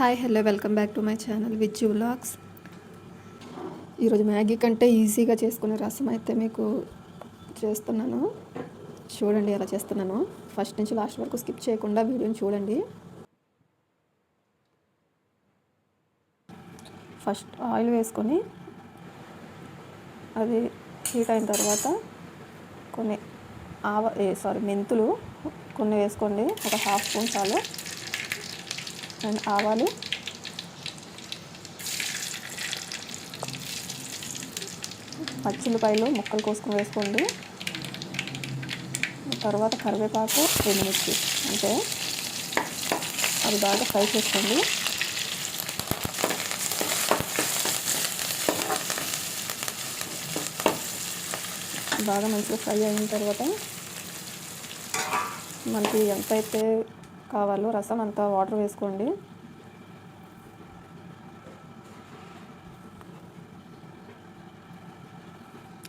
Hi hello welcome back to my channel Vijju vlogs. ఈరోజు Maggi కంటే ఈజీగా చేసుకునే రసం అయితే మీకు చేస్తున్నాను. చూడండి ఎలా చేస్తున్నాను. ఫస్ట్ నుంచి లాస్ట్ వరకు స్కిప్ చేయకుండా వీడియోని చూడండి. ఫస్ట్ ఆయిల్ వేసుకొని అది హీట్ అయిన తర్వాత కొన్ని ఆవ సారీ మెంతులు కొన్ని వేసుకోండి. ఒక హాఫ్ స్పూన్ చాలు. అండ్ ఆవాలు. పచ్చిల్లిపాయలు ముక్కలు కోసుకొని వేసుకోండి. తర్వాత కరివేపాకు ఎండుమిర్చి అంటే అది బాగా ఫ్రై చేసుకోండి. బాగా మంచిగా ఫ్రై అయిన తర్వాత మనకి ఎంత అయితే కావాలో రసం అంతా వాటర్ వేసుకోండి.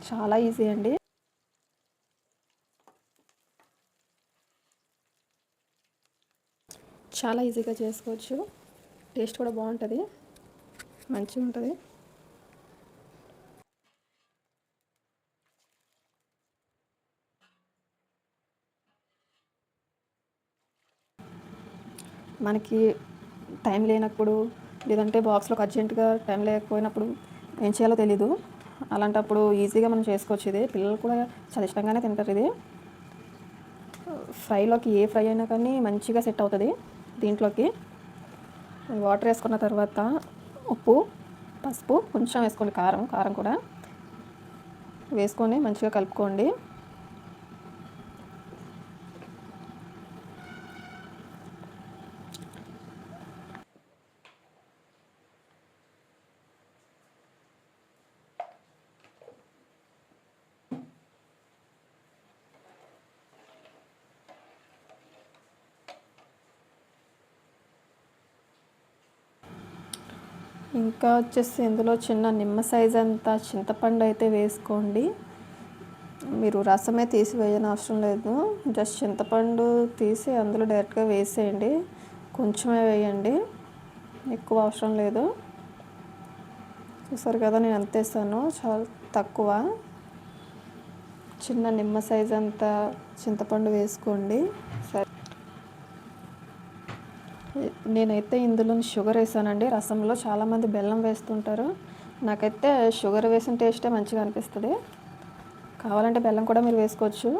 చాలా ఈజీ అండి. చాలా ఈజీగా చేసుకోవచ్చు. టేస్ట్ కూడా బాగుంటుంది. మంచిగా ఉంటుంది మనకి టైం లేనప్పుడు లేదంటే బాక్స్లోకి అర్జెంటుగా టైం లేకపోయినప్పుడు ఏం చేయాలో తెలీదు. అలాంటప్పుడు ఈజీగా మనం చేసుకోవచ్చు ఇది. పిల్లలు కూడా చాలా ఇష్టంగానే తింటారు ఇది. ఫ్రైలోకి ఏ ఫ్రై అయినా కానీ మంచిగా సెట్ అవుతుంది దీంట్లోకి. వాటర్ వేసుకున్న తర్వాత ఉప్పు పసుపు కొంచెం వేసుకోండి కారం కారం కూడా. వేసుకొని మంచిగా కలుపుకోండి. ఇంకా వచ్చేసి ఇందులో చిన్న నిమ్మ సైజ్ అంత చింతపండు అయితే వేసుకోండి. మీరు రసమే తీసి వేయని అవసరం లేదు. జస్ట్ చింతపండు తీసి అందులో డైరెక్ట్గా వేసేయండి. కొంచెమే వేయండి. ఎక్కువ అవసరం లేదు. చూసారు కదా నేను అంతేసాను చాలా తక్కువ. చిన్న నిమ్మ సైజ్ అంత చింతపండు వేసుకోండి. నేనైతే ఇందులో షుగర్ వేసానండి. రసంలో చాలామంది బెల్లం వేస్తుంటారు. నాకైతే షుగర్ వేసిన టేస్టే మంచిగా అనిపిస్తుంది. కావాలంటే బెల్లం కూడా మీరు వేసుకోవచ్చు.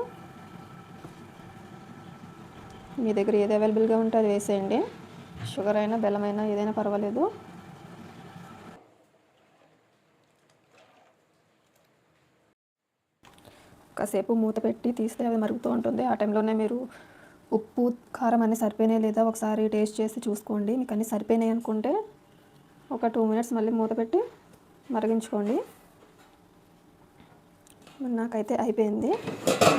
మీ దగ్గర ఏది అవైలబుల్గా ఉంటే అది వేసేయండి. షుగర్ అయినా బెల్లం అయినా ఏదైనా పర్వాలేదు. కాసేపు మూత పెట్టి తీస్తే అది మరుగుతూ ఉంటుంది. ఆ టైంలోనే మీరు ఉప్పు కారం అన్నీ సరిపోయినాయి లేదా ఒకసారి టేస్ట్ చేసి చూసుకోండి. మీకు అన్నీ సరిపోయినాయి అనుకుంటే ఒక టూ మినిట్స్ మళ్ళీ మూత పెట్టి మరిగించుకోండి. నాకైతే అయిపోయింది.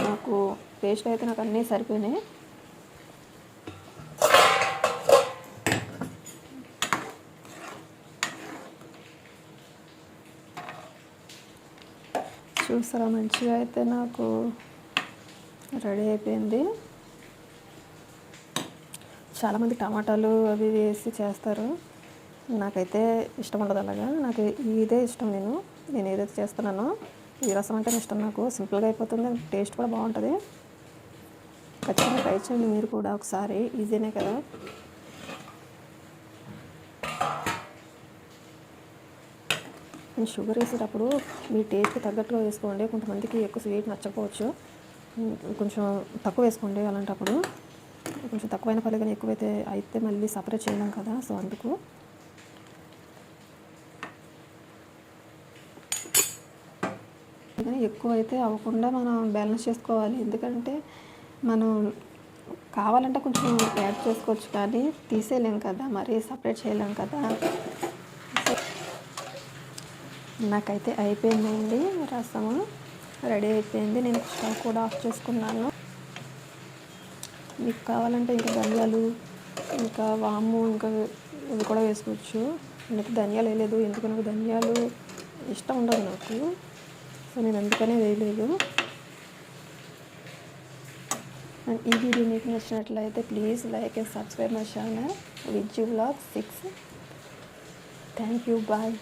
నాకు పేస్ట్ అయితే నాకు అన్నీ సరిపోయినాయి. చూసారా మంచిగా అయితే నాకు రెడీ అయిపోయింది. చాలామంది టమాటాలు అవి వేసి చేస్తారు. నాకైతే ఇష్టం ఉండదు అలాగా. నాకు ఇదే ఇష్టం నేను. నేను ఏదైతే చేస్తున్నానో ఈ రసం అంటే ఇష్టం నాకు. సింపుల్గా అయిపోతుంది. టేస్ట్ కూడా బాగుంటుంది. ఖచ్చితంగా ట్రై చేయండి మీరు కూడా ఒకసారి. ఈజీనే కదా. షుగర్ వేసేటప్పుడు మీ టేస్ట్కి తగ్గట్టుగా వేసుకోండి. కొంతమందికి ఎక్కువ స్వీట్ నచ్చకపోవచ్చు. కొంచెం తక్కువ వేసుకోండి అలాంటప్పుడు. కొంచెం తక్కువైన పర్లేదు కానీ ఎక్కువైతే అయితే మళ్ళీ సపరేట్ చేయలేం కదా సో అందుకు. కానీ ఎక్కువ అయితే అవ్వకుండా మనం బ్యాలెన్స్ చేసుకోవాలి. ఎందుకంటే మనం కావాలంటే కొంచెం యాడ్ చేసుకోవచ్చు కానీ తీసేయలేం కదా మరి సపరేట్ చేయలేం కదా. నాకైతే అయిపోయిందండి రసము. రెడీ అయిపోయింది. నేను స్టవ్ కూడా ఆఫ్ చేసుకున్నాను. మీకు కావాలంటే ఇంకా ధనియాలు ఇంకా వాము ఇంకా ఇవి కూడా వేసుకోవచ్చు. నేనైతే ధనియాలు వేయలేదు ఎందుకు నాకు ధనియాలు ఇష్టం ఉండదు నాకు. సో నేను అందుకనే వేయలేదు. అండ్ ఈ వీడియో మీకు నచ్చినట్లయితే please like and subscribe my channel Vijju blog six. Thank you bye.